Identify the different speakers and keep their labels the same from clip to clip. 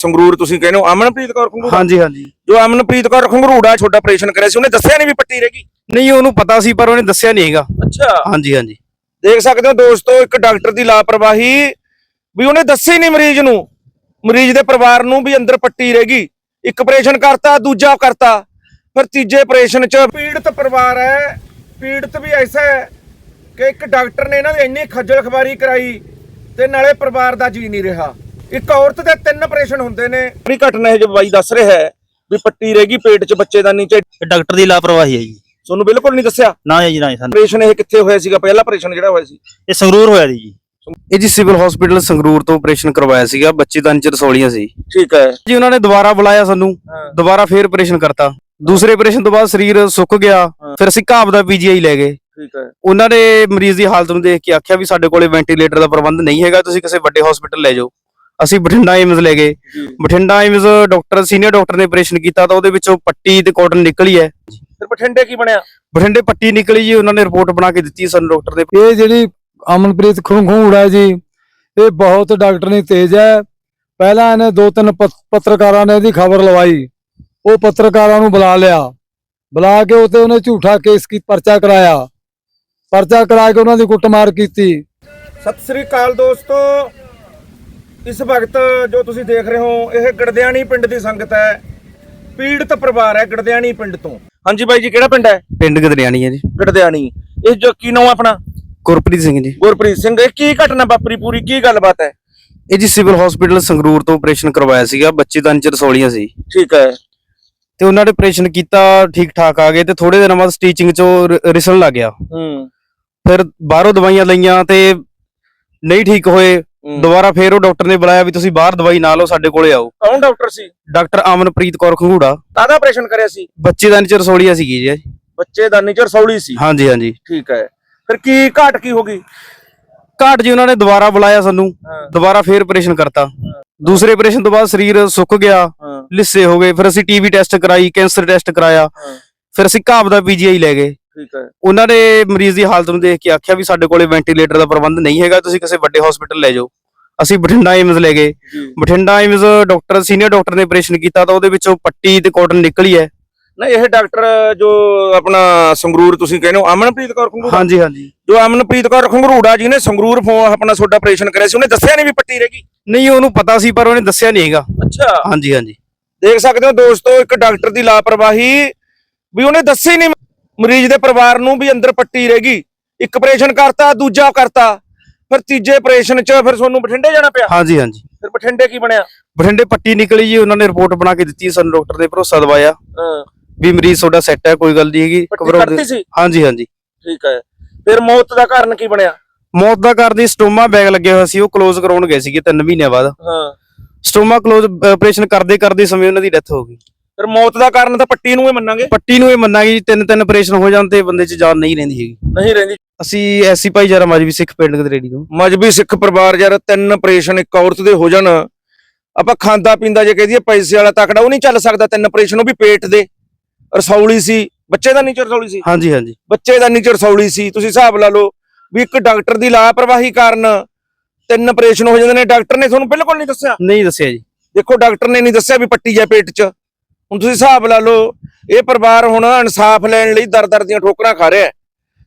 Speaker 1: ਸੰਗਰੂਰ ਤੁਸੀਂ ਕਹਿੰਦੇ ਹੋ ਅਮਨਪ੍ਰੀਤ ਕੌਰ ਖੰਗੂੜਾ?
Speaker 2: ਹਾਂਜੀ ਹਾਂਜੀ।
Speaker 1: ਜੋ ਅਮਨਪ੍ਰੀਤ ਕੌਰ ਖੰਗੂੜਾ ਛੋਟਾ ਆਪਰੇਸ਼ਨ ਕਰਿਆ ਸੀ ਉਹਨੇ ਦੱਸਿਆ ਨਹੀਂ ਵੀ ਪੱਟੀ ਰਹੇਗੀ
Speaker 2: ਨਹੀਂ ਉਹਨੂੰ ਪਤਾ ਸੀ ਪਰ ਉਹਨੇ ਦੱਸਿਆ ਨਹੀਂ ਹੈਗਾ।
Speaker 1: ਅੱਛਾ।
Speaker 2: ਹਾਂਜੀ ਹਾਂਜੀ।
Speaker 1: ਦੇਖ ਸਕਦੇ ਹੋ ਦੋਸਤੋ ਇੱਕ ਡਾਕਟਰ ਦੀ ਲਾਪਰਵਾਹੀ ਵੀ ਉਹਨੇ ਦੱਸਿਆ ਹੀ ਨਹੀਂ ਮਰੀਜ਼ ਨੂੰ। ਮਰੀਜ਼ ਦੇ ਪਰਿਵਾਰ ਨੂੰ ਵੀ ਅੰਦਰ ਪੱਟੀ ਰਹੇਗੀ ਇੱਕ ਆਪਰੇਸ਼ਨ ਕਰਤਾ ਦੂਜਾ ਕਰਤਾ। ਫਿਰ ਤੀਜੇ ਆਪਰੇਸ਼ਨ 'ਚ ਪੀੜਤ ਪਰਿਵਾਰ ਹੈ। ਪੀੜਤ ਵੀ ਐਸਾ ਹੈ ਕਿ ਇੱਕ ਡਾਕਟਰ ਨੇ ਇਹਨਾਂ ਦੀ ਇੰਨੀ ਖੱਜਲ ਖਵਾਰੀ ਕਰਾਈ ਤੇ ਨਾਲੇ ਪਰਿਵਾਰ ਦਾ ਜੀ ਨਹੀਂ ਰਿਹਾ। ਇੱਕ ਔਰਤ ਦੇ ਤਿੰਨ ਆਪਰੇਸ਼ਨ ਹੁੰਦੇ ਨੇ। ਵੀ ਘਟਨਾ ਇਹ ਜੋ ਬਾਈ ਦੱਸ ਰਿਹਾ ਹੈ ਵੀ ਪੱਟੀ ਰਹੇਗੀ ਪੇਟ 'ਚ ਬੱਚੇ ਦਾ ਨੀਚੇ।
Speaker 3: ਇਹ ਡਾਕਟਰ ਦੀ ਲਾਪਰਵਾਹੀ ਹੈ ਜੀ।
Speaker 1: ਤੁਹਾਨੂੰ ਬਿਲਕੁਲ ਨਹੀਂ ਦੱਸਿਆ?
Speaker 3: ਨਾ ਜੀ ਨਾ ਜੀ ਸਾਨੂੰ
Speaker 1: ਆਪਰੇਸ਼ਨ ਇਹ ਕਿੱਥੇ ਹੋਇਆ ਸੀਗਾ? ਪਹਿਲਾ ਆਪਰੇਸ਼ਨ ਜਿਹੜਾ ਹੋਇਆ ਸੀ?
Speaker 3: ਇਹ ਸੰਗਰੂਰ ਹੋਇਆ ਦੀ ਜੀ।
Speaker 2: ਇਹ ਜੀ ਸਿਵਲ ਹਸਪੀਟਲ ਸੰਗਰੂਰ ਤੋਂ ਆਪਰੇਸ਼ਨ ਕਰਵਾਇਆ ਸੀਗਾ। ਬੱਚੇ ਦਾ ਅੰਚਰ ਰਸੌਲੀਆਂ ਸੀ।
Speaker 1: ਠੀਕ ਹੈ।
Speaker 2: ਜੀ ਉਹਨਾਂ ਨੇ ਦੁਬਾਰਾ ਬੁਲਾਇਆ ਸਾਨੂੰ। ਦੁਬਾਰਾ ਫੇਰ ਆਪਰੇਸ਼ਨ ਕਰਤਾ। ਦੂਸਰੇ ਆਪਰੇਸ਼ਨ ਤੋਂ ਬਾਅਦ ਸਰੀਰ ਸੁੱਕ ਗਿਆ। ਫਿਰ ਅਸੀਂ ਘਾਬ ਦਾ ਪੀਜੀਆਈ ਲੈ ਗਏ।
Speaker 1: ਠੀਕ ਹੈ।
Speaker 2: ਉਹਨਾਂ ਨੇ ਮਰੀਜ਼ ਦੀ ਹਾਲਤ ਨੂੰ ਦੇਖ ਕੇ ਆਖਿਆ ਵੀ ਸਾਡੇ ਕੋਲੇ ਵੈਂਟੀਲੇਟਰ ਦਾ ਪ੍ਰਬੰਧ ਨਹੀਂ ਹੈਗਾ। ਤੁਸੀਂ ਕਿਸੇ ਵੱਡੇ ਹਸਪੀਟਲ ਲੈ ਜਾਓ। ਅਸੀਂ ਬਠਿੰਡਾ ਏਮਜ਼ ਲੈ ਗਏ। Bathinda AIIMS doctor senior doctor ਨੇ ਆਪਰੇਸ਼ਨ ਕੀਤਾ ਤਾਂ ਉਹਦੇ ਵਿੱਚੋਂ ਪੱਟੀ ਤੇ ਕਾਟਨ ਨਿਕਲੀ ਹੈ।
Speaker 1: ਫਿਰ ਬਠਿੰਡੇ ਕੀ ਬਣਿਆ?
Speaker 2: ਬਠਿੰਡੇ ਪੱਟੀ ਨਿਕਲੀ ਜੀ ਉਹਨਾਂ ਨੇ ਰਿਪੋਰਟ ਬਣਾ ਕੇ ਦਿੱਤੀ ਸਾਨੂੰ ਡਾਕਟਰ ਨੇ
Speaker 4: ਇਹ ਜਿਹੜੀ ਅਮਨਪ੍ਰੀਤ ਖੁੰਖੂੜਾ ਜੀ ਇਹ ਬਹੁਤ ਡਾਕਟਰ ਨਹੀਂ ਤੇਜ਼ ਹੈ। ਪਹਿਲਾਂ ਇਹਨੇ ਦੋ ਤਿੰਨ ਪੱਤ- ਪੱਤਰਕਾਰਾਂ ਨੇ ਇਹਦੀ ਖਬਰ ਲਵਾਈ। ਉਹ ਪੱਤਰਕਾਰਾਂ ਨੂੰ ਬੁਲਾ ਲਿਆ। ਬੁਲਾ ਕੇ ਉਤੇ ਉਹਨੇ ਝੂਠਾ ਕੇਸ ਕੀ ਪਰਚਾ ਕਰਾਇਆ। ਪਰਚਾ ਕਰਾ ਕੇ ਉਹਨਾਂ ਦੀ ਕੁੱਟਮਾਰ ਕੀਤੀ।
Speaker 1: ਸਤਿ ਸ੍ਰੀ ਅਕਾਲ ਦੋਸਤੋ। ਇਸ ਵਕਤ ਜੋ ਤੁਸੀਂ ਦੇਖ ਰਹੇ ਹੋ ਇਹ ਗੜਦਿਆਣੀ ਪਿੰਡ ਦੀ ਸੰਗਤ ਹੈ। ਪੀੜਤ ਪਰਿਵਾਰ ਹੈ ਗੜਦਿਆਣੀ ਪਿੰਡ ਤੋਂ। ਹਾਂਜੀ ਬਾਈ ਜੀ ਕਿਹੜਾ ਪਿੰਡ ਹੈ?
Speaker 2: ਪਿੰਡ ਗਦਰਿਆਣੀ ਹੈ ਜੀ।
Speaker 1: ਗੜਦਿਆਣੀ। ਇਹ ਜੋ ਕੀ ਨਾਮ ਆਪਣਾ?
Speaker 2: ਗੁਰਪ੍ਰੀਤ ਸਿੰਘ ਜੀ।
Speaker 1: ਗੁਰਪ੍ਰੀਤ ਸਿੰਘ ਇਹ ਕੀ ਘਟਨਾ ਵਾਪਰੀ? ਪੂਰੀ ਕੀ ਗੱਲਬਾਤ ਹੈ?
Speaker 2: ਇਹ ਜੀ ਸਿਵਲ ਹਸਪੀਟਲ ਸੰਗਰੂਰ ਤੋਂ ਆਪਰੇਸ਼ਨ ਕਰਵਾਇਆ ਸੀਗਾ ਬੱਚੇ ਦਾ ਅੰਚਰ ਰਸੌਲੀਆਂ ਸੀ।
Speaker 1: ਠੀਕ ਹੈ।
Speaker 2: ਤੇ ਉਹਨਾਂ ਨੇ ਆਪਰੇਸ਼ਨ ਕੀਤਾ ਠੀਕ ਠਾਕ ਆ ਗਏ ਤੇ ਥੋੜੇ ਦਿਨਾਂ ਬਾਅਦ ਸਟੀਚਿੰਗ ਚੋਂ ਰ- ਰਿਸਣ ਲੱਗ ਗਿਆ।
Speaker 1: ਹੂੰ।
Speaker 2: ਫਿਰ ਬਾਹਰੋਂ ਦਵਾਈਆਂ ਲਈਆਂ ਤੇ ਨਹੀਂ ਠੀਕ ਹੋਏ। ਦੁਬਾਰਾ ਫੇਰ ਉਹ ਡਾਕਟਰ ਨੇ ਬੁਲਾਇਆ ਵੀ ਤੁਸੀਂ ਬਾਹਰ ਦਵਾਈ ਨਾ ਲਓ ਸਾਡੇ ਕੋਲੇ ਆਓ।
Speaker 1: ਕੌਣ ਡਾਕਟਰ ਸੀ?
Speaker 2: ਡਾਕਟਰ ਅਮਨਪ੍ਰੀਤ ਕੌਰ ਖੰਗੂੜਾ।
Speaker 1: ਕਾਹਦਾ ਆਪਰੇਸ਼ਨ ਕਰਿਆ ਸੀ?
Speaker 2: ਬੱਚੇ ਦਾ ਅੰਚਰ ਰਸੌਲੀਆਂ ਸੀਗੀ ਜੀ
Speaker 1: ਬੱਚੇ ਦਾ ਨੀਚਰ ਸੌਲੀ ਸੀ?
Speaker 2: ਹਾਂਜੀ ਹਾਂਜੀ।
Speaker 1: ਠੀਕ ਹੈ। ਫਿਰ ਕੀ ਘਾਟ ਕੀ ਹੋ ਗਈ?
Speaker 2: ਘਾਟ ਜੀ ਉਹਨਾਂ ਨੇ ਦੁਬਾਰਾ ਬੁਲਾਇਆ ਸਾਨੂੰ। ਦੁਬਾਰਾ ਫੇਰ ਆਪਰੇਸ਼ਨ ਕਰਤਾ। ਦੂਸਰੇ ਆਪਰੇਸ਼ਨ ਤੋਂ ਬਾਅਦ ਸਰੀਰ ਸੁੱਕ ਗਿਆ। ਲਿੱਸੇ ਹੋ ਗਏ। ਫਿਰ ਅਸੀਂ ਟੀਵੀ ਟੈਸਟ ਕਰਾਈ ਕੈਂਸਰ ਟੈਸਟ ਕਰਾਇਆ। ਫਿਰ ਅਸੀਂ ਘਾਬ ਦਾ ਪੀਜੀਆਈ ਲੈ ਗਏ।
Speaker 1: ਠੀਕ ਹੈ।
Speaker 2: ਉਹਨਾਂ ਨੇ ਮਰੀਜ਼ ਦੀ ਹਾਲਤ ਨੂੰ ਦੇਖ ਕੇ ਆਖਿਆ ਵੀ ਸਾਡੇ ਕੋਲੇ ਵੈਂਟੀਲੇਟਰ ਦਾ ਪ੍ਰਬੰਧ ਨਹੀਂ ਹੈਗਾ ਤੁਸੀਂ ਕਿਸੇ ਵੱਡੇ ਹਸਪੀਟਲ ਲੈ ਜਾਓ। ਅਸੀਂ ਬਠਿੰਡਾ ਏਮਜ਼ ਲੈ ਗਏ। Bathinda AIIMS doctor senior doctor ਨੇ ਆਪਰੇਸ਼ਨ ਕੀਤਾ ਤਾਂ ਉਹਦੇ ਵਿੱਚੋਂ ਪੱਟੀ ਤੇ ਕਾਟਨ ਨਿਕਲੀ ਹੈ।
Speaker 1: ਨਹੀਂ ਇਹ ਡਾਕਟਰ ਜੋ ਆਪਣਾ ਸੰਗਰੂਰ ਤੁਸੀਂ ਕਹਿੰਦੇ ਹੋ ਅਮਨਪ੍ਰੀਤ ਕੌਰ ਖੰਗੂੜਾ?
Speaker 2: ਹਾਂਜੀ ਹਾਂਜੀ।
Speaker 1: ਜੋ ਅਮਨਪ੍ਰੀਤ ਕੌਰ ਖੰਗੂੜਾ ਜੀ ਨੇ ਸੰਗਰੂਰ ਫੋ ਆਪਣਾ ਛੋਟਾ ਆਪਰੇਸ਼ਨ ਕਰਿਆ ਸੀ ਉਹਨੇ ਦੱਸਿਆ ਨਹੀਂ ਵੀ ਪੱਟੀ ਰਹੇਗੀ
Speaker 2: ਨਹੀਂ ਉਹਨੂੰ ਪਤਾ ਸੀ ਪਰ ਉਹਨੇ ਦੱਸਿਆ ਨਹੀਂ ਹੈਗਾ।
Speaker 1: ਅੱਛਾ।
Speaker 2: ਹਾਂਜੀ ਹਾਂਜੀ।
Speaker 1: ਦੇਖ ਸਕਦੇ ਹੋ ਦੋਸਤੋ ਇੱਕ ਡਾਕਟਰ ਦੀ ਲਾਪਰਵਾਹੀ ਵੀ ਉਹਨੇ ਦੱਸਿਆ ਹੀ ਨਹੀਂ ਮਰੀਜ਼ ਦੇ ਪਰਿਵਾਰ ਨੂੰ ਵੀ ਅੰਦਰ ਪੱਟੀ ਰਹੇਗੀ। ਇੱਕ ਆਪਰੇਸ਼ਨ ਕਰਤਾ ਦੂਜਾ ਕਰਤਾ। ਫਿਰ ਤੀਜੇ ਆਪਰੇਸ਼ਨ 'ਚ ਫਿਰ ਤੁਹਾਨੂੰ ਬਠਿੰਡੇ ਜਾਣਾ ਪਿਆ?
Speaker 2: ਹਾਂਜੀ ਹਾਂਜੀ।
Speaker 1: ਫਿਰ ਬਠਿੰਡੇ ਕੀ ਬਣਿਆ?
Speaker 2: ਬਠਿੰਡੇ ਪੱਟੀ ਨਿਕਲੀ ਜੀ ਉਹਨਾਂ ਨੇ ਰਿਪੋਰਟ ਬਣਾ ਕੇ ਦਿੱਤੀ ਸਾਨੂੰ ਡਾਕਟਰ ਨੇ ਭਰੋਸਾ ਦਵਾਇਆ।
Speaker 1: ਹਾਂ।
Speaker 2: ਵੀ ਮਰੀਜ਼ ਤੁਹਾਡਾ ਸੈੱਟ ਹੈ ਕੋਈ ਗੱਲ ਨਹੀਂ ਹੈਗੀ। ਦੀ-
Speaker 1: ਸੀ?
Speaker 2: ਹਾਂਜੀ ਹਾਂਜੀ।
Speaker 1: ਠੀਕ ਹੈ। ਫਿਰ ਮੌਤ ਦਾ ਕਾਰਨ ਕੀ ਬਣਿਆ?
Speaker 2: ਮੌਤ ਦਾ ਕਾਰਨ ਸਟੋਮਾ ਬੈਗ ਲੱਗਿਆ ਹੋਇਆ ਸੀ ਉਹ ਕਲੋਜ਼ ਕਰਾਉਣ ਗਏ ਸੀਗੇ 3 ਮਹੀਨਿਆਂ ਬਾਅਦ।
Speaker 1: ਹਾਂ।
Speaker 2: ਸਟੋਮਾ ਕਲੋਜ਼ ਆਪਰੇਸ਼ਨ ਕਰਦੇ ਕਰਦੇ ਸਮੇਂ ਉਹਨਾਂ ਦੀ ਡੈਥ ਹੋ ਗਈ।
Speaker 1: ਫਿਰ ਮੌਤ ਦਾ ਕਾਰਨ ਤਾਂ ਪੱਟੀ ਨੂੰ ਹੀ ਮੰਨਾਂਗੇ।
Speaker 2: ਪੱਟੀ ਨੂੰ ਇਹ ਮੰਨਾਂਗੇ ਜੀ ਤਿੰਨ ਤਿੰਨ ਆਪਰੇਸ਼ਨ ਹੋ ਜਾਣ ਤੇ ਬੰਦੇ 'ਚ ਜਾਨ ਨਹੀਂ ਰਹਿੰਦੀ ਹੈਗੀ।
Speaker 1: ਨਹੀਂ ਰਹਿੰਦੀ।
Speaker 2: ਅਸੀਂ ਐਸੀ ਭਾਈਚਾਰਾ ਮਜਬੀ ਸਿੱਖ ਪਿੰਡ ਗਦਰੇੜੀ ਤੋਂ।
Speaker 1: ਮਜਬੀ ਸਿੱਖ ਪਰਿਵਾਰ ਯਾਰ ਤਿੰਨ ਆਪਰੇਸ਼ਨ ਇੱਕ ਔਰਤ ਦੇ ਹੋ ਜਾਣ। ਆਪਾਂ ਖਾਂਦਾ ਪੀਂਦਾ ਜੇ ਕਹਦੀਏ ਪੈਸੇ ਵਾਲਾ ਤਕੜਾ ਉਹ ਨਹੀਂ ਚੱਲ ਸਕਦਾ ਤਿੰਨ ਆਪਰੇਸ਼ਨ ਉਹ ਵੀ ਪੇਟ ਦੇ। ਰਸੌਲੀ ਸੀ ਬੱਚੇ ਦਾ ਨੀਚੇ ਰਸੌਲੀ ਸੀ।
Speaker 2: ਹਾਂਜੀ ਹਾਂਜੀ।
Speaker 1: ਬੱਚੇ ਦਾ ਨੀਚੇ ਰਸੌਲੀ ਸੀ ਤੁਸੀਂ ਹਿਸਾਬ ਲਾ ਲਓ ਵੀ ਇੱਕ ਡਾਕਟਰ ਦੀ ਲਾਪਰਵਾਹੀ ਕਾਰਨ ਤਿੰਨ ਆਪਰੇਸ਼ਨ ਹੋ ਜਾਂਦੇ ਨੇ। ਡਾਕਟਰ ਨੇ ਤੁਹਾਨੂੰ ਬਿਲਕੁਲ ਨਹੀਂ ਦੱਸਿਆ।
Speaker 2: ਨਹੀਂ ਦੱਸਿਆ ਜੀ।
Speaker 1: ਦੇਖੋ ਡਾਕਟਰ ਨੇ ਨਹੀਂ ਦੱਸਿਆ ਵੀ ਪੱਟੀ ਜਾ ਪੇਟ 'ਚ। ਹੁਣ ਤੁਸੀਂ ਹਿਸਾਬ ਲਾ ਲਓ ਇਹ ਪਰਿਵਾਰ ਹੁਣ ਇਨਸਾਫ ਲੈਣ ਲਈ ਦਰ ਦਰ ਦੀਆਂ ਠੋਕਰਾਂ ਖਾ ਰਿਹਾ।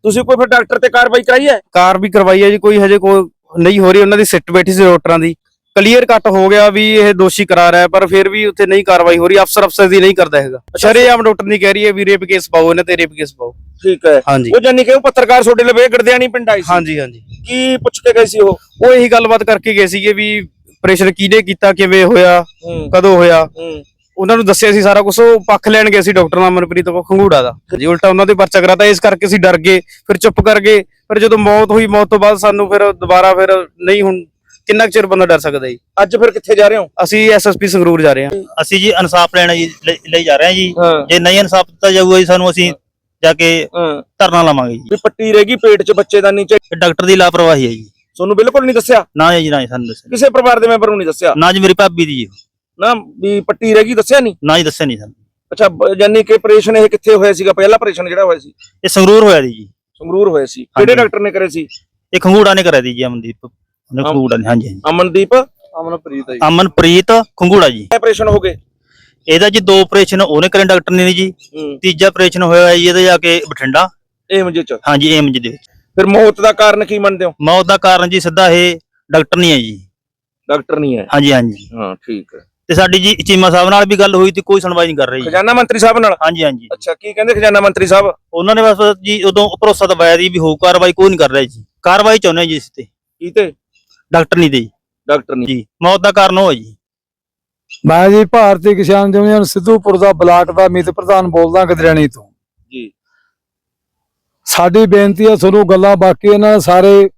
Speaker 1: ਤੁਸੀਂ ਕੋਈ ਫਿਰ ਡਾਕਟਰ ਤੇ ਕਾਰਵਾਈ ਕਰਾਈ ਹੈ?
Speaker 2: ਕਾਰ ਵੀ ਕਰਵਾਈ ਹੈ ਜੀ ਕੋਈ ਹਜੇ ਕੋਈ ਨਹੀਂ ਹੋ ਰਹੀ ਉਹਨਾਂ ਦੀ ਸਿੱਟ ਬੈਠੀ ਸੀ ਡਾਕਟਰਾਂ ਦੀ। ਕਲੀਅਰ ਕੱਟ ਹੋ ਗਿਆ ਵੀ ਇਹ ਦੋਸ਼ੀ ਕਰਾਰ ਹੈ ਪਰ ਫਿਰ ਵੀ ਉੱਥੇ ਨਹੀਂ ਕਾਰਵਾਈ ਹੋ ਰਹੀ ਅਫਸਰ ਅਫਸਰ ਦੀ ਨਹੀਂ ਕਰਦਾ ਹੈਗਾ। ਸ਼ਰੇਆਮ ਡਾਕਟਰ ਨਹੀਂ ਕਹਿ ਰਹੀ ਹੈ ਵੀ ਰੇਪ ਕੇਸ ਪਾਓ ਇਹਨਾਂ ਤੇ ਰੇਪ ਕੇਸ ਪਾਓ।
Speaker 1: ਠੀਕ ਹੈ।
Speaker 2: ਹਾਂਜੀ।
Speaker 1: ਉਹ ਜਾਨੀ ਕਿ ਉਹ ਪੱਤਰਕਾਰ ਛੋਡੇ ਲਵੇ ਗੜਦਿਆਣੀ ਪਿੰਡ ਆਈ ਸੀ?
Speaker 2: ਹਾਂਜੀ ਹਾਂਜੀ।
Speaker 1: ਕੀ ਪੁੱਛ ਕੇ ਗਏ ਸੀ ਉਹ?
Speaker 2: ਉਹ ਇਹੀ ਗੱਲਬਾਤ ਕਰਕੇ ਗਏ ਸੀਗੇ ਵੀ ਆਪਰੇਸ਼ਨ ਕਿਹਨੇ ਕੀਤਾ ਕਿਵੇਂ ਹੋਇਆ ਕਦੋਂ ਹੋਇਆ? ਉਹਨਾਂ ਨੂੰ ਦੱਸਿਆ ਸੀ ਸਾਰਾ ਕੁਝ ਉਹ ਪੱਖ ਲੈਣ ਗਏ ਸੀ ਡਾਕਟਰ ਅਮਨਪ੍ਰੀਤ ਕੋ ਖੰਗੂੜਾ ਦਾ। ਜੀ ਉਲਟਾ ਉਹਨਾਂ ਦੇ ਪਰਚਾ ਕਰਾਤਾ ਇਸ ਕਰਕੇ ਅਸੀਂ ਡਰ ਗਏ ਫਿਰ ਚੁੱਪ ਕਰ ਗਏ ਫਿਰ ਜਦੋਂ ਮੌਤ ਹੋਈ ਮੌਤ ਤੋਂ ਬਾਅਦ ਸਾਨੂੰ ਫਿਰ ਦੁਬਾਰਾ ਫਿਰ ਨਹੀਂ ਹੁਣ ਕਿੰਨਾ ਕੁ ਚਿਰ ਬੰਦਾ ਡਰ ਸਕਦਾ ਜੀ?
Speaker 1: ਅੱਜ ਫਿਰ ਕਿੱਥੇ ਜਾ ਰਹੇ ਹੋ?
Speaker 2: ਅਸੀਂ ਐਸਐਸਪੀ ਸੰਗਰੂਰ ਜਾ ਰਹੇ ਹਾਂ।
Speaker 3: ਅਸੀਂ ਜੀ ਇਨਸਾਫ ਲੈਣ ਜੀ ਲਈ ਲਈ ਜਾ ਰਹੇ ਹਾਂ ਜੀ।
Speaker 1: ਹਾਂ।
Speaker 3: ਜੇ ਨਹੀਂ ਇਨਸਾਫ ਦਿੱਤਾ ਜਾਊਗਾ ਜੀ ਸਾਨੂੰ ਅਸੀਂ ਜਾ ਕੇ ਧਰਨਾ ਲਾਵਾਂਗੇ ਜੀ।
Speaker 1: ਵੀ ਪੱਟੀ ਰਹੇਗੀ ਪੇਟ 'ਚ ਬੱਚੇ ਦਾ ਨੀਚੇ।
Speaker 3: ਇਹ ਡਾਕਟਰ ਦੀ ਲਾਪਰਵਾਹੀ ਹੈ ਜੀ।
Speaker 1: ਤੁਹਾਨੂੰ ਬਿਲਕੁਲ ਨਹੀਂ ਦੱਸਿਆ?
Speaker 3: ਨਾ ਜੀ ਨਾ ਜੀ ਸਾਨੂੰ ਦੱਸਿਆ।
Speaker 1: ਕਿਸੇ ਪਰਿਵਾਰ ਦੇ ਮੈਂਬਰ ਨੂੰ ਨਹੀਂ ਦੱਸਿਆ?
Speaker 3: ਨਾ ਜੀ ਮੇਰੀ ਭਾਬੀ ਦੀ ਜੀ।
Speaker 1: ਨਾ ਵੀ ਪੱਟੀ ਰਹੇਗੀ ਦੱਸਿਆ ਨਹੀਂ?
Speaker 3: ਨਾ ਜੀ ਦੱਸਿਆ ਨਹੀਂ ਸਾਨੂੰ।
Speaker 1: ਅੱਛਾ ਬ- ਜਾਨੀ ਕਿ ਆਪਰੇਸ਼ਨ ਇਹ ਕਿੱਥੇ ਹੋਇਆ ਸੀਗਾ? ਪਹਿਲਾ ਆਪਰੇਸ਼ਨ ਜਿਹੜਾ ਹੋਇਆ ਸੀ?
Speaker 3: ਇਹ ਸੰਗਰੂਰ ਹੋਇਆ ਦੀ ਜੀ।
Speaker 1: ਸੰਗਰੂਰ ਹੋਇਆ ਸੀ। ਕਿਹੜੇ
Speaker 3: ਹਾਂਜੀ।
Speaker 1: ਡਾਕਟਰ ਨੇ ਕਰੇ ਸੀ?
Speaker 3: ਇਹ ਖੰਗੂੜਾ ਨੇ ਕਰਿਆ ਦੀ ਜੀ ਅਮਨਦੀਪ। ਉਹਨੇ ਖੰਗੂੜਾ ਨੇ ਹਾਂਜੀ ਹਾਂਜੀ।
Speaker 1: ਅਮਨਦੀਪ?
Speaker 2: ਅਮਨਪ੍ਰੀਤ ਹੈ
Speaker 3: ਅਮਨਪ੍ਰੀਤ ਖੰਗੂੜਾ ਜੀ।
Speaker 1: ਆਪਰੇਸ਼ਨ ਹੋ ਗਏ?
Speaker 3: ਇਹਦਾ ਜੀ ਦੋ ਆਪਰੇਸ਼ਨ ਉਹਨੇ ਕਰੇ ਡਾਕਟਰ ਨੇ ਜੀ।
Speaker 1: ਹੂੰ।
Speaker 3: ਤੀਜਾ ਆਪਰੇਸ਼ਨ ਹੋਇਆ ਹੈ ਜੀ ਇਹਦਾ ਜਾ ਕੇ ਬਠਿੰਡਾ।
Speaker 1: ਇਹ ਮੁੰਜੇ ਚ?
Speaker 3: ਹਾਂਜੀ ਏਮਜ ਦੇ ਵਿੱਚ।
Speaker 1: ਫਿਰ ਮੌਤ ਦਾ ਕਾਰਨ ਕੀ ਮੰਨਦੇ ਹੋ?
Speaker 3: ਮੌਤ ਦਾ ਕਾਰਨ ਜੀ ਸਿੱਧਾ ਇਹ ਡਾਕਟਰ ਨਹੀਂ ਹੈ ਜੀ।
Speaker 1: ਡਾਕਟਰ ਨਹੀਂ ਹੈ।
Speaker 3: ਹਾਂਜੀ ਹਾਂਜੀ।
Speaker 1: ਹਾਂ ਠੀਕ ਹੈ।
Speaker 3: ਤੇ ਸਾਡੀ ਜੀ ਚੀਮਾ ਸਾਹਿਬ ਨਾਲ ਵੀ ਗੱਲ ਹੋਈ ਤੇ ਕੋਈ ਸੁਣਵਾਈ ਨਹੀਂ ਕਰ ਰਹੀ। ਜੀ।
Speaker 1: ਖਜ਼ਾਨਾ ਮੰਤਰੀ ਸਾਹਿਬ ਨਾਲ?
Speaker 3: ਹਾਂਜੀ ਹਾਂਜੀ।
Speaker 1: ਅੱਛਾ ਕੀ ਕਹਿੰਦੇ ਖਜ਼ਾਨਾ ਮੰਤਰੀ ਸਾਹਿਬ?
Speaker 3: ਉਹਨਾਂ ਨੇ ਬਸ ਜੀ ਉਦੋਂ ਭਰੋਸਾ ਦਵਾਇਆ ਜੀ ਵੀ ਹੋ ਕਾਰਵਾਈ ਕੋਈ ਨਹੀਂ ਕਰ ਰਿਹਾ ਜੀ। ਕਾਰਵਾਈ ਚਾਹੁੰਦੇ ਜੀ ਇਸ ਤੇ।
Speaker 1: ਕੀ ਤੇ?
Speaker 3: ਡਾਕਟਰ ਨਹੀਂ ਦੇ ਜੀ।
Speaker 1: ਡਾਕਟਰ ਨਹੀਂ।
Speaker 3: ਜੀ ਮੌਤ ਦਾ ਕਾਰਨ ਉਹ ਹੈ ਜੀ।
Speaker 4: ਮੈਂ ਜੀ ਭਾਰਤੀ ਕਿਸਾਨ ਯੂਨੀਅਨ ਸਿੱਧੂਪੁਰ ਦਾ ਬਲਾਕ ਦਾ ਮੀਤ ਪ੍ਰਧਾਨ ਬੋਲਦਾ ਗਦਰਿਆਣੀ ਤੋਂ।
Speaker 1: ਜੀ।
Speaker 4: ਸਾਡੀ ਬੇਨਤੀ ਹੈ ਤੁਹਾਨੂੰ ਗੱਲਾਂ ਬਾਕੀ ਇਹਨਾਂ ਸਾਰੇ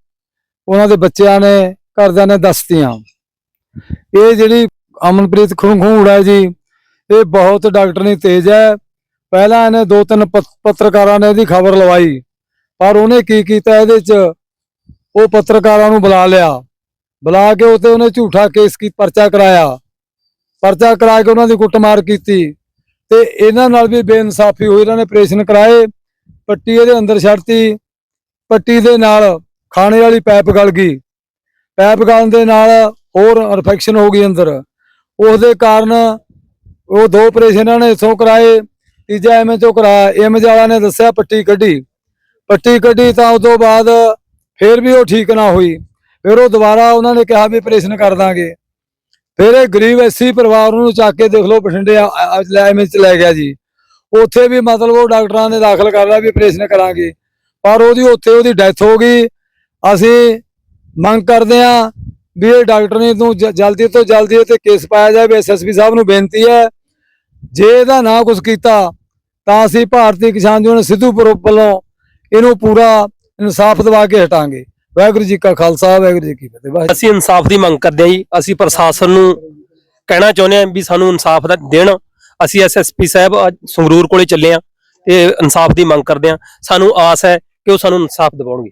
Speaker 4: ਉਹਨਾਂ ਦੇ ਬੱਚਿਆਂ ਨੇ ਘਰਦਿਆਂ ਨੇ ਦੱਸਤੀਆਂ। ਇਹ ਜਿਹੜੀ ਅਮਨਪ੍ਰੀਤ ਖੁੰਖੂੜਾ ਹੈ ਜੀ। ਇਹ ਬਹੁਤ ਡਾਕਟਰ ਨੇ ਤੇਜ਼ ਹੈ। ਪਹਿਲਾਂ ਇਹਨੇ ਦੋ ਤਿੰਨ ਪੱਤਰਕਾਰਾਂ ਨੇ ਇਹਦੀ ਖਬਰ ਲਵਾਈ, ਪਰ ਉਹਨੇ ਕੀ ਕੀਤਾ ਇਹਦੇ 'ਚ? ਉਹ ਪੱਤਰਕਾਰਾਂ ਨੂੰ ਬੁਲਾ ਲਿਆ। ਬੁਲਾ ਕੇ ਉਤੇ ਉਹਨੇ ਝੂਠਾ ਕੇਸ ਕੀ ਪਰਚਾ ਕਰਾਇਆ। ਪਰਚਾ ਕਰਾ ਕੇ ਉਹਨਾਂ ਦੀ ਕੁੱਟਮਾਰ ਕੀਤੀ। ਤੇ ਇਹਨਾਂ ਨਾਲ ਵੀ ਬੇਇਨਸਾਫੀ ਹੋਈ। ਇਹਨਾਂ ਨੇ ਆਪਰੇਸ਼ਨ ਕਰਾਏ। ਪੱਟੀ ਇਹਦੇ ਅੰਦਰ ਛੱਡਤੀ। ਪੱਟੀ ਦੇ ਨਾਲ ਖਾਣੇ ਵਾਲੀ ਪਾਈਪ ਗਲ ਗਈ। ਪੈਪ ਗਲਣ ਦੇ ਨਾਲ ਹੋਰ ਇਨਫੈਕਸ਼ਨ ਹੋ ਗਈ ਅੰਦਰ। ਉਸ ਦੇ ਕਾਰਨ ਉਹ ਦੋ ਆਪਰੇਸ਼ਨ ਇਹਨਾਂ ਨੇ ਇਥੋਂ ਕਰਾਏ, ਤੀਜਾ ਐਮਏ ਚੋਂ ਕਰਾਇਆ ਐਮਏ ਵਾਲਾ ਨੇ ਦੱਸਿਆ ਪੱਟੀ ਕੱਢੀ। ਪੱਟੀ ਕੱਢੀ ਤਾਂ ਉਸ ਤੋਂ ਬਾਅਦ ਫਿਰ ਵੀ ਉਹ ਠੀਕ ਨਾ ਹੋਈ। ਫਿਰ ਉਹ ਦੁਬਾਰਾ ਉਹਨਾਂ ਨੇ ਕਿਹਾ ਵੀ ਆਪਰੇਸ਼ਨ ਕਰ ਦਾਂਗੇ। ਫਿਰ ਇਹ ਗਰੀਬ ਐਸੀ ਪਰਿਵਾਰ ਨੂੰ ਚੱਕ ਕੇ ਦੇਖ ਲਓ ਬਠਿੰਡੇ ਐਮਏ ਚ ਲੈ ਗਿਆ ਜੀ। ਉੱਥੇ ਵੀ ਮਤਲਬ ਉਹ ਡਾਕਟਰਾਂ ਨੇ ਦਾਖਲ ਕਰ ਲਿਆ ਵੀ ਆਪਰੇਸ਼ਨ ਕਰਾਂਗੇ। ਪਰ ਉਹਦੀ ਉੱਥੇ ਉਹਦੀ ਡੈਥ ਹੋ ਗਈ। ਅਸੀਂ ਮੰਗ ਕਰਦੇ ਹਾਂ ਵੀ ਇਹ ਡਾਕਟਰ ਨੇ ਤੋਂ ਜਲਦੀ ਤੋਂ ਜਲਦੀ ਇਹ ਤੇ ਕੇਸ ਪਾਇਆ ਜਾਵੇ ਐਸਐਸਪੀ ਸਾਹਿਬ ਨੂੰ ਬੇਨਤੀ ਹੈ। ਜੇ ਇਹਦਾ ਨਾ ਕੁਝ ਕੀਤਾ, ਤਾਂ ਅਸੀਂ ਭਾਰਤੀ ਕਿਸਾਨ ਯੂਨੀਅਨ ਸਿੱਧੂਪੁਰ ਵੱਲੋਂ ਇਹਨੂੰ ਪੂਰਾ ਇਨਸਾਫ ਦਿਵਾ ਕੇ ਹਟਾਂਗੇ। ਵਾਹਿਗੁਰੂ ਜੀ ਕਾ ਖਾਲਸਾ, ਵਾਹਿਗੁਰੂ ਜੀ ਕੀ ਫਤਿਹ।
Speaker 5: ਅਸੀਂ ਇਨਸਾਫ ਦੀ ਮੰਗ ਕਰਦੇ ਹਾਂ ਜੀ। ਅਸੀਂ ਪ੍ਰਸ਼ਾਸਨ ਨੂੰ ਕਹਿਣਾ ਚਾਹੁੰਦੇ ਹਾਂ ਵੀ ਸਾਨੂੰ ਇਨਸਾਫ ਦਾ ਦੇਣ। ਅਸੀਂ ਐਸਐਸਪੀ ਸਾਹਿਬ ਅੱਜ ਸੰਗਰੂਰ ਕੋਲੇ ਚੱਲੇ ਆ ਤੇ ਇਨਸਾਫ ਦੀ ਮੰਗ ਕਰਦੇ ਹਾਂ। ਸਾਨੂੰ ਆਸ ਹੈ ਕਿ ਉਹ ਸਾਨੂੰ ਇਨਸਾਫ ਦਿਵਾਉਣਗੇ।